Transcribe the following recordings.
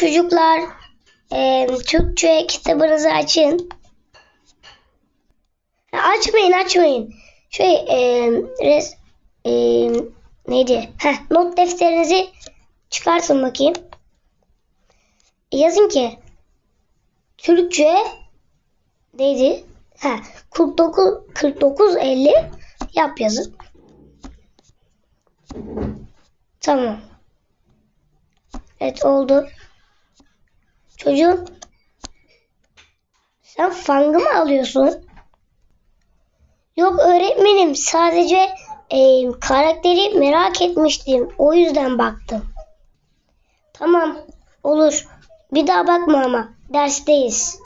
çocuklar e, Türkçe kitabınızı açın. Açmayın açmayın. Şey e, res, e, neydi? Heh, not defterinizi çıkartın bakayım. Yazın ki Türkçe neydi? Ha, 49 49 50 yap yazın. Tamam. Evet oldu. Çocuğum sen fangı mı alıyorsun? Yok öğretmenim sadece e, karakteri merak etmiştim. O yüzden baktım. Tamam olur. Bir daha bakma ama dersteyiz.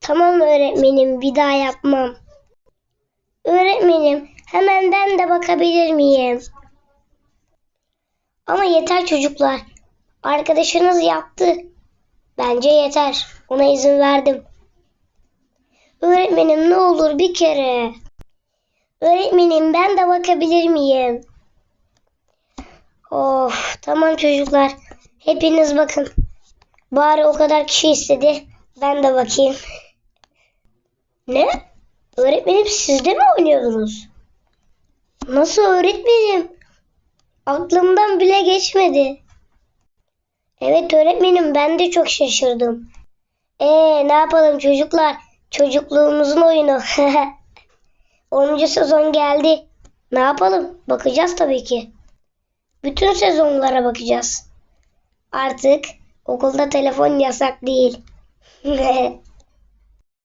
Tamam öğretmenim bir daha yapmam. Öğretmenim hemen ben de bakabilir miyim? Ama yeter çocuklar. Arkadaşınız yaptı. Bence yeter. Ona izin verdim. Öğretmenim ne olur bir kere. Öğretmenim ben de bakabilir miyim? Of tamam çocuklar. Hepiniz bakın. Bari o kadar kişi istedi. Ben de bakayım. Ne? Öğretmenim siz de mi oynuyordunuz? Nasıl öğretmenim? Aklımdan bile geçmedi. Evet öğretmenim ben de çok şaşırdım. Ee ne yapalım çocuklar? Çocukluğumuzun oyunu. 10. sezon geldi. Ne yapalım? Bakacağız tabii ki. Bütün sezonlara bakacağız. Artık okulda telefon yasak değil.